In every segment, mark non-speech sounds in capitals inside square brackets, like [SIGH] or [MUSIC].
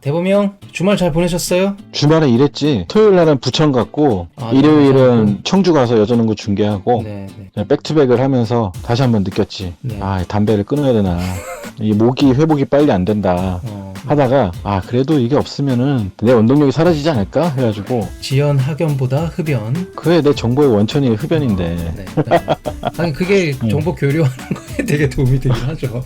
대범이 형 주말 잘 보내셨어요? 주말에 일했지. 토요일 날은 부천 갔고 아, 일요일은 네. 청주 가서 여자농구 중계하고 네, 네. 그냥 백투백을 하면서 다시 한번 느꼈지. 네. 아 담배를 끊어야 되나. 이 목이 회복이 빨리 안 된다. 어, 하다가 아 그래도 이게 없으면은 내 운동력이 사라지지 않을까 해가지고 지연 학연보다 흡연. 그게 내 정보의 원천이 흡연인데 네. 아니 그게 정보 교류하는 거에 되게 도움이 되긴 하죠.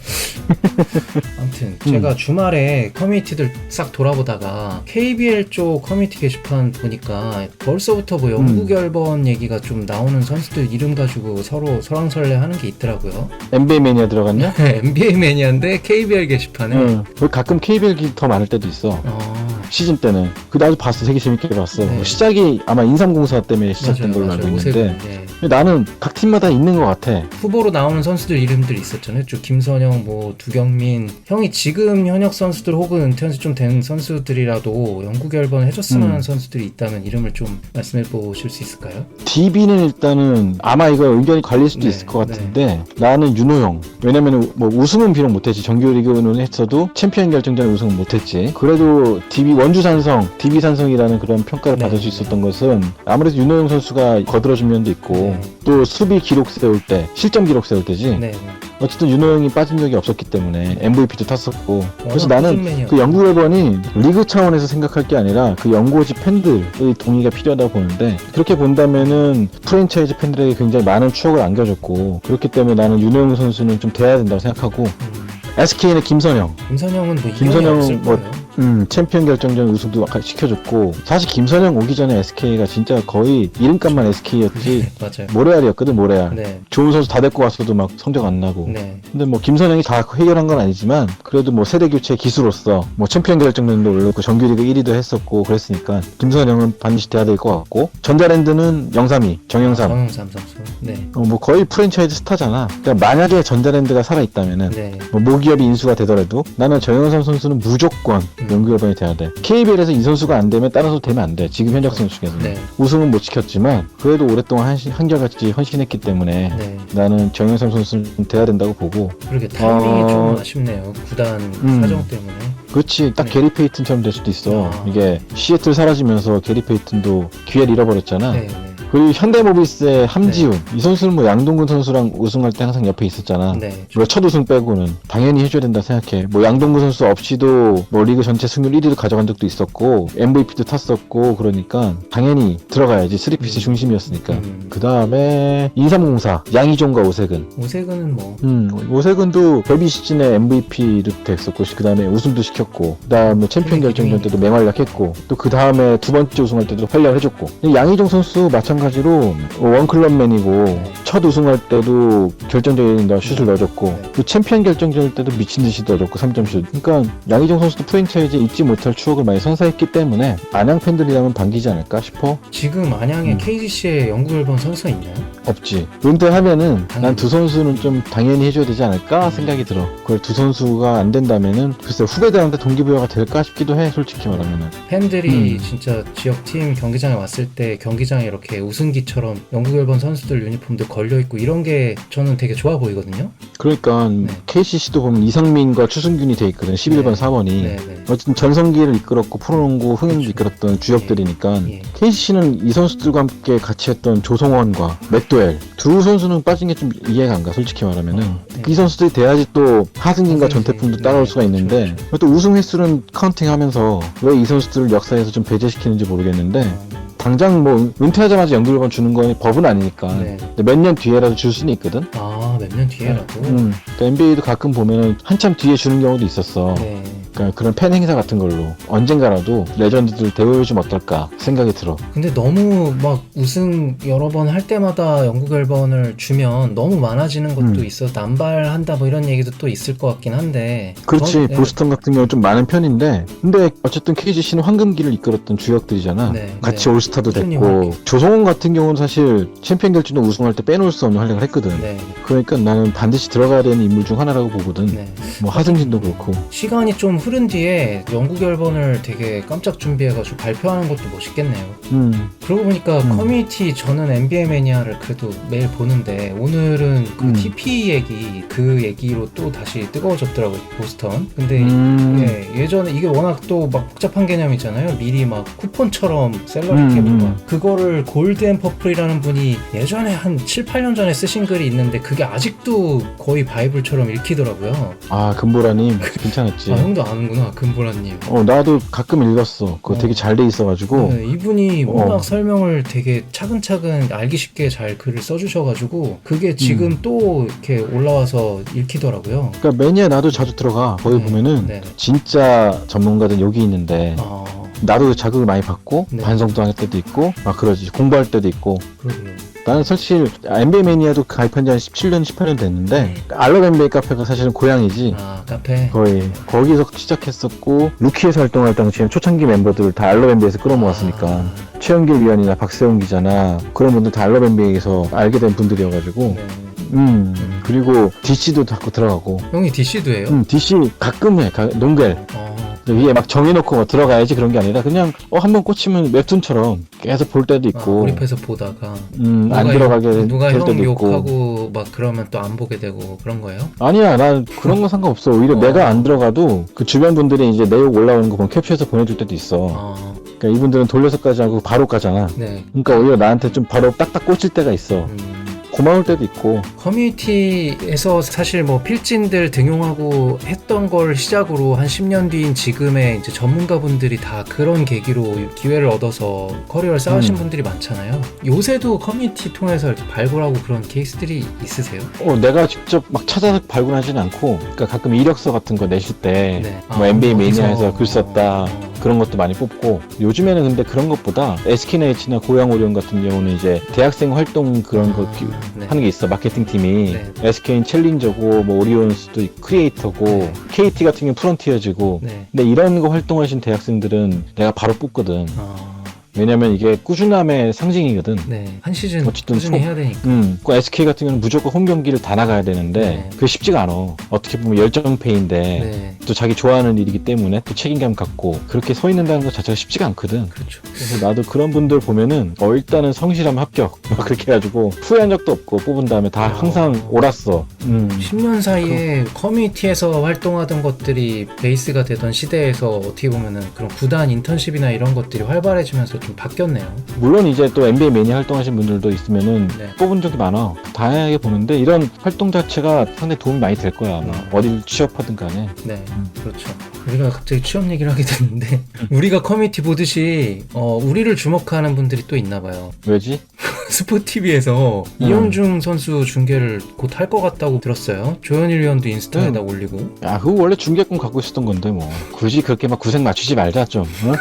아무튼 제가 주말에 커뮤니티들 싹 돌아보다가 KBL 쪽 커뮤니티 게시판 보니까 벌써부터 뭐 영구 음. 결번 얘기가 좀 나오는 선수들 이름 가지고 서로 설왕설래하는 게 있더라고요. NBA 매니아 들어갔냐? [LAUGHS] NBA 매니아인데 KBL 게시판에 응. 왜 가끔 KBL 기더 많을 때도 있어. 어, 시즌 때는. 그 나도 봤어. 되게 재밌게 봤어. 네. 뭐 시작이 아마 인삼공사 때문에 시작된 맞아요, 걸로 알고 맞아요. 있는데 오세근, 네. 근데 나는 각 팀마다 있는 것 같아. 후보로 나오는 선수들 이름들이 있었잖아요. 좀 김선영, 뭐 두경민, 형이 지금 현역 선수들 혹은 은퇴한 지 좀 된 선수들이라도 영구 결번 해줬을 만한 음. 선수들이 있다면 이름을 좀 말씀해 보실 수 있을까요? DB는 일단은 아마 이거 의견이 갈릴 수도 네, 있을 것 같은데 나는 윤호영 왜냐면 뭐 우승은 비록 못했지 정규리그는 했어도 챔피언 결정전 우승은 못했지 그래도 DB 원주산성 DB산성이라는 그런 평가를 네. 받을 수 있었던 것은 아무래도 윤호영 선수가 거들어준 면도 있고 네. 또 수비 기록 세울 때 실점 기록 세울 때지 네. 어쨌든 윤호영이 빠진 적이 없었기 때문에 MVP도 탔었고 그래서 나는 그 연구 앨범이 리그 차원에서 생각할 게 아니라 그 연고지 팬들의 동의가 필요하다고 보는데 그렇게 본다면은 프랜차이즈 팬들에게 굉장히 많은 추억을 안겨줬고 그렇기 때문에 나는 윤호영 선수는 좀 돼야 된다고 생각하고 음, SK는 김선영 김선영은 뭐 김선영 이름이 없을 뭐-. 음, 챔피언 결정전 우승도 시켜줬고 사실 김선영 오기 전에 SK가 진짜 거의 이름값만 SK였지 [LAUGHS] 맞아요. 모래알이었거든 모래알 네. 좋은 선수 다 데리고 왔어도 막 성적 안 나고 네. 근데 뭐 김선영이 다 해결한 건 아니지만 그래도 뭐 세대 교체 기수로서 뭐 챔피언 결정전도 올렸고 정규리그 1위도 했었고 그랬으니까 김선영은 반드시 돼야 될 것 같고 전자랜드는 영삼이 정영삼 정영삼 선수. 네. 어, 뭐 거의 프랜차이즈 스타잖아. 그러니까 만약에 전자랜드가 살아 있다면은 네. 뭐 모기업이 인수가 되더라도 나는 정영삼 선수는 무조건 음. 연구협원이 돼야 돼. KBL에서 이 선수가 안 되면 다른 선수 되면 안 돼. 지금 현역 선수 중에서는 네. 우승은 못 지켰지만 그래도 오랫동안 한시, 한결같이 헌신했기 때문에 네. 나는 정영삼 선수는 좀 돼야 된다고 보고 그러게 타이밍이 어, 좀 아쉽네요. 구단 음. 사정 때문에. 그렇지 딱 네. 게리 페이튼처럼 될 수도 있어 아. 이게 시애틀 사라지면서 게리 페이튼도 기회를 잃어버렸잖아 네. 네. 그리고 현대모비스의 함지훈 이 선수는 뭐 양동근 선수랑 우승할 때 항상 옆에 있었잖아 네. 물론 첫 우승 빼고는 당연히 해줘야 된다 생각해 뭐 양동근 선수 없이도 뭐 리그 전체 승률 1위를 가져간 적도 있었고 MVP도 탔었고 그러니까 당연히 들어가야지 쓰리피스 음. 중심이었으니까 음. 그 다음에 2304 양희종과 오세근 오세근은 뭐 음, 오세근도 데뷔 시즌에 MVP를 됐었고, 그 다음에 우승도 시켰고, 그 다음에 챔피언 결정전 때도 맹활약했고, 또 그 다음에 두 번째 우승할 때도 활약을 해줬고. 양희종 선수 마찬가지 로 원클럽맨이고, 첫 우승할 때도 결정적인 슛을 넣어줬고, 네. 또 챔피언 결정전 때도 미친 듯이 넣어줬고, 3점슛. 그러니까 양희종 선수도 프랜차이즈에 잊지 못할 추억을 많이 선사했기 때문에, 안양 팬들이라면 반기지 않을까 싶어? 지금 안양에 음. KGC에 영구 앨범 선수가 있나요? 없지. 은퇴하면은 당연히. 난두 선수는 좀 당연히 해줘야 되지 않을까 생각이 들어. 그걸 두 선수가 안 된다면은 글쎄 후배들한테 동기부여가 될까 싶기도 해. 솔직히 말하면은. 팬들이 음. 진짜 지역 팀 경기장에 왔을 때 경기장에 이렇게 우승기처럼 영국 앨범 선수들 유니폼들 걸려 있고 이런 게 저는 되게 좋아 보이거든요. 그러니까 KCC도 보면 이상민과 추승균이 돼 있거든. 11번 네. 4번이. 네, 네. 어쨌든 전성기를 이끌었고 프로농구 흥행도 그렇죠. 이끌었던 주역들이니까 예. KCC는 이 선수들과 함께 같이 했던 조성원과 맥도엘 두 선수는 빠진 게 좀 이해가 안 가 솔직히 말하면은 어, 네. 이 선수들이 돼야지 또 하승진과 하승진, 전태풍도 네, 따라올 수가 그렇죠, 있는데 그렇죠. 또 우승 횟수는 카운팅하면서 왜 이 선수들을 역사에서 좀 배제시키는지 모르겠는데 어, 당장 뭐 은퇴하자마자 연결번 주는 건 법은 아니니까 네. 몇 년 뒤에라도 줄 수는 있거든. 아, 몇 년 뒤에라도. 음, 그러니까 NBA도 가끔 보면은 한참 뒤에 주는 경우도 있었어. 네. 그러니까 그런 팬 행사 같은 걸로 언젠가라도 레전드들 대우해주면 어떨까 생각이 들어. 근데 너무 막 우승 여러 번 할 때마다 영국 앨범을 주면 너무 많아지는 것도 음. 있어 남발한다 뭐 이런 얘기도 또 있을 것 같긴 한데. 그렇지 전- 네. 보스턴 같은 경우 좀 많은 편인데 근데 어쨌든 KGC는 황금기를 이끌었던 주역들이잖아 네, 같이 네. 올스타도 됐고. 조성원 같은 경우는 사실 챔피언 결정도 우승할 때 빼놓을 수 없는 활약을 했거든 네. 그러니까 나는 반드시 들어가야 되는 인물 중 하나라고 보거든 네. 뭐 하승진도 그렇고 시간이 좀 흐른 뒤에 영구 결번을 되게 깜짝 준비해가지고 발표하는 것도 멋있겠네요. 음, 그러고 보니까 음. 커뮤니티 저는 NBA 매니아를 그래도 매일 보는데 오늘은 그 음. TP 얘기 그 얘기로 또 다시 뜨거워졌더라고요 보스턴. 근데 음, 예, 예전에 이게 워낙 또 막 복잡한 개념이잖아요. 미리 막 쿠폰처럼 셀러리 음, 캡을 음. 막 그거를 골드 앤 퍼플이라는 분이 예전에 한 7, 8년 전에 쓰신 글이 있는데 그게 아직도 거의 바이블처럼 읽히더라고요. 아 금보라님 [LAUGHS] 괜찮았지. 아 형도 아는구나 금보라님. 어 나도 가끔 읽었어. 그거 어. 되게 잘 돼 있어가지고. 네, 이분이 워낙 어. 설명을 되게 차근차근 알기 쉽게 잘 글을 써주셔가지고 그게 지금 음. 또 이렇게 올라와서 읽히더라고요. 그러니까 매니아 나도 자주 들어가. 거기 네, 보면은 네. 진짜 전문가들 여기 있는데 아 나도 자극을 많이 받고 네. 반성도 할 때도 있고 막 그러지 공부할 때도 있고 그러게요. 나는 사실 NBA 매니아도 가입한 지 한 17년 18년 됐는데 네. 알럽 NBA 카페가 사실은 고향이지 아 카페. 거의 거기서 시작했었고 루키에서 활동할 당시에 초창기 멤버들을 다 알럽 NBA에서 끌어모았으니까 아, 최영길 위원이나 박세훈 기자나 그런 분들 다 알럽 NBA에서 알게 된 분들이어가지고 네. 음 음. 그리고 DC도 자꾸 들어가고 형이 DC도 해요? 음 DC 가끔 해 가- 농겔 어, 위에 막 정해놓고 뭐 들어가야지 그런 게 아니라 그냥 어 한 번 꽂히면 웹툰처럼 계속 볼 때도 아, 있고 몰입해서 보다가 음, 안 들어가게 욕, 누가 될형 때도 있고 욕하고 막 그러면 또 안 보게 되고 그런 거예요? 아니야 난 그런 건 상관없어 오히려 어. 내가 안 들어가도 그 주변 분들이 이제 내욕 올라오는 거 보면 캡처해서 보내줄 때도 있어 아, 그러니까 이분들은 돌려서까지 하고 바로 까잖아 네. 그러니까 오히려 나한테 좀 바로 딱딱 꽂힐 때가 있어 음. 고마울 때도 있고 커뮤니티에서 사실 뭐 필진들 등용하고 했던 걸 시작으로 한 10년 뒤인 지금의 이제 전문가분들이 다 그런 계기로 기회를 얻어서 커리어를 쌓으신 음. 분들이 많잖아요. 요새도 커뮤니티 통해서 이렇게 발굴하고 그런 케이스들이 있으세요? 어, 내가 직접 막 찾아서 발굴하진 않고 그러니까 가끔 이력서 같은 거 내실 때 네. 뭐 아, 어디서? 매니아에서 글 썼다 어. 그런 것도 많이 뽑고 요즘에는 근데 그런 것보다 SK나이츠나 고양 오리온 같은 경우는 이제 대학생 활동 그런 거 기- 네. 하는 게 있어 마케팅 팀이 네. SK는 챌린저고 뭐 오리온스도 크리에이터고 네. KT 같은 경우 는 프론티어즈고 네. 근데 이런 거 활동하신 대학생들은 내가 바로 뽑거든 아, 왜냐면 이게 꾸준함의 상징이거든 네. 한 시즌 어쨌든 꾸준히 소- 해야 되니까. 음, 그 SK 같은 경우는 무조건 홈 경기를 다 나가야 되는데 네. 그게 쉽지가 않아. 어떻게 보면 열정페인데 네. 또 자기 좋아하는 일이기 때문에 또 책임감 갖고 그렇게 서 있는다는 것 자체가 쉽지가 않거든. 그렇죠. 그래서 나도 그런 분들 보면은 어 일단은 성실하면 합격 [LAUGHS] 막 그렇게 해가지고 후회한 적도 없고 뽑은 다음에 다 항상 옳았어. 음. 10년 사이에 커뮤니티에서 활동하던 것들이 베이스가 되던 시대에서 어떻게 보면은 그런 구단 인턴십이나 이런 것들이 활발해지면서 좀 바뀌었네요. 물론 이제 또 NBA 매니아 활동하신 분들도 있으면은 네. 뽑은 적이 많아. 다양하게 보는데 이런 활동 자체가 상당히 도움이 많이 될 거야. 아마. 음. 어딜 취업하든 간에. 네, 음. 그렇죠. 우리가 갑자기 취업 얘기를 하게 됐는데 [LAUGHS] 우리가 커뮤니티 보듯이 어, 우리를 주목하는 분들이 또 있나 봐요. 왜지? [LAUGHS] 스포티비에서 음. 이영중 선수 중계를 곧 할 것 같다고 들었어요. 조현일 위원도 인스타에다 음. 올리고. 야, 그거 원래 중계권 갖고 있었던 건데 뭐 굳이 그렇게 막 구색 맞추지 말자 좀. 어?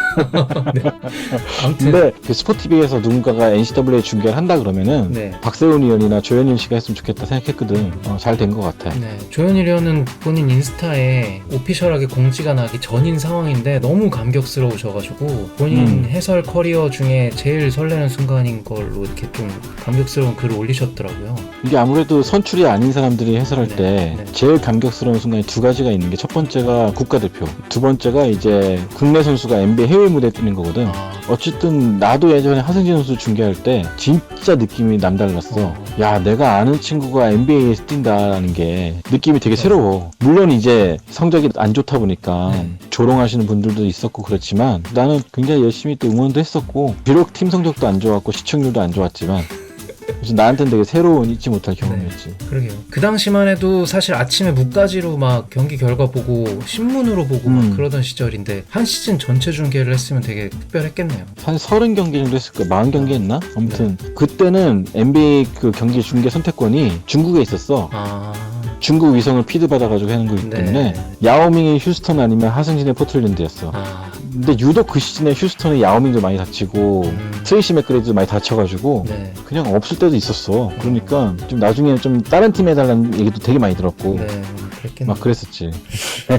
[LAUGHS] 아무튼 근데 그 스포티비에서 누군가가 NCAA 중계를 한다 그러면은 네. 박세훈 의원이나 조현일 씨가 했으면 좋겠다 생각했거든. 어, 잘된 것 같아. 네, 조현일 의원은 본인 인스타에 오피셜하게 공지가 나기 전인 상황인데 너무 감격스러우셔가지고 본인 음. 해설 커리어 중에 제일 설레는 순간인 걸로 이렇게 좀 감격스러운 글을 올리셨더라고요. 이게 아무래도 선출이 아닌 사람들이 해설할 네, 때 네. 제일 감격스러운 순간이 두 가지가 있는 게 첫 번째가 국가대표, 두 번째가 이제 국내 선수가 NBA 해외 무대에 뛰는 거거든. 아, 어쨌든 나도 예전에 하승진 선수 중계할 때 진짜 느낌이 남달랐어. 어. 야, 내가 아는 친구가 NBA에서 뛴다라는 게 느낌이 되게 새로워. 물론 이제 성적이 안 좋다 보니까 네. 조롱하시는 분들도 있었고 그렇지만 나는 굉장히 열심히 또 응원도 했었고 비록 팀 성적도 안 좋았고 시청률도 안 좋았지만 그래서 나한테는 되게 새로운 잊지 못할 경험이었지. 그러게요. 그 당시만 해도 사실 아침에 묵가지로 막 경기 결과 보고 신문으로 보고 막 음. 그러던 시절인데 한 시즌 전체 중계를 했으면 되게 특별했겠네요. 한 30경기 정도 했을까? 40경기 했나? 아무튼 네. 그때는 NBA 그 경기 중계 선택권이 중국에 있었어. 아, 중국 위성을 피드 받아가지고 하는 거기 네. 때문에 야오밍이 휴스턴 아니면 하승진의 포틀랜드였어. 아, 근데 유독 그 시즌에 휴스턴에 야오밍도 많이 다치고 음, 트레이시 맥그레이도 많이 다쳐가지고 네. 그냥 없을 때도 있었어. 그러니까 좀 나중에는 좀 다른 팀 해달라는 얘기도 되게 많이 들었고. 네, 그랬겠네요. 막 그랬었지.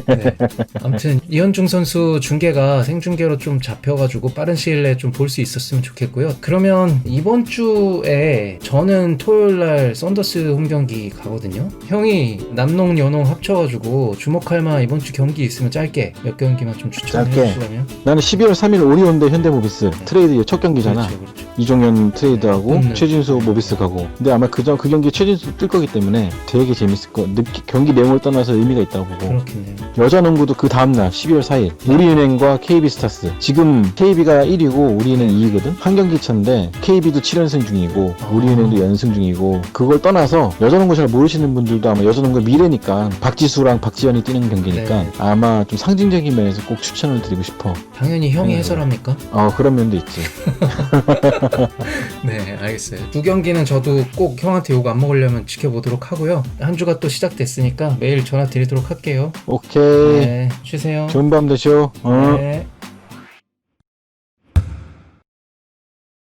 네. 아무튼 이현중 선수 중계가 생중계로 좀 잡혀가지고 빠른 시일 내에 좀 볼 수 있었으면 좋겠고요. 그러면 이번 주에 저는 토요일 날 썬더스 홈 경기 가거든요. 형이 남농 여농 합쳐가지고 주목할 만한 이번 주 경기 있으면 짧게 몇 경기만 좀 추천해 짧게. 주시라면. 나는 12월 3일 오리온 대 현대모비스 트레이드 첫 경기잖아. 그렇죠, 그렇죠. 이종현 트레이드하고 네, 최진수 모비스 가고. 근데 아마 그전 그 경기 최진수 뜰 거기 때문에 되게 재밌을 거. 느끼- 경기 내용을 떠나 서 의미가 있다고 보고. 그렇겠네요. 여자 농구도 그 다음날 12월 4일 우리은행과 KB스타스 지금 KB가 1위고 우리은행 2위거든 한 경기 차인데 KB도 7연승 중이고 아. 우리은행도 연승 중이고 그걸 떠나서 여자 농구 잘 모르시는 분들도 아마 여자 농구의 미래니까 박지수랑 박지현이 뛰는 경기니까 네. 아마 좀 상징적인 면에서 꼭 추천을 드리고 싶어 당연히 형이 네. 해설합니까? 어 그런 면도 있지 [LAUGHS] 네, 알겠어요. 두 경기는 저도 꼭 형한테 욕 안 먹으려면 지켜보도록 하고요. 한 주가 또 시작됐으니까 매일 전화 드리도록 할게요. 오케이 네, 쉬세요. 좋은 밤 되시오 어. 네.